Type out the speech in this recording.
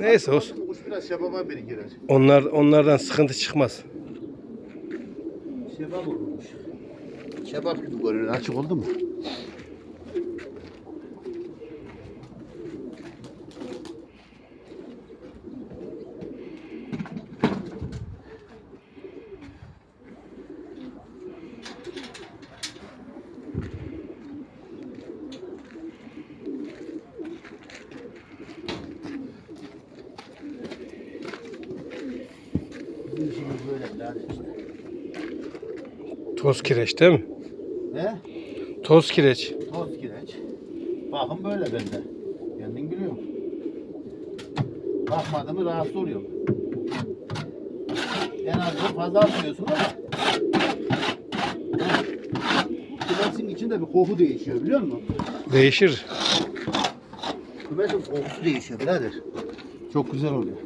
Neyse olsun. Kuş biraz şebaba biri girer. Onlar onlardan sıkıntı çıkmaz. Şebap olmuş. Şebap gibi görünüyor. Açık oldu mu? Bizim işimiz böyle işte. Toz kireç değil mi? He? Toz kireç. Toz kireç. Bakın böyle bende. Kendin biliyor musun? Bakmadı mı rahatsız oluyor. En azından fazla atmıyorsun ama Kümesin içinde bir koku değişiyor biliyor musun? Değişir. Kümesin kokusu değişiyor birader. Çok güzel oluyor.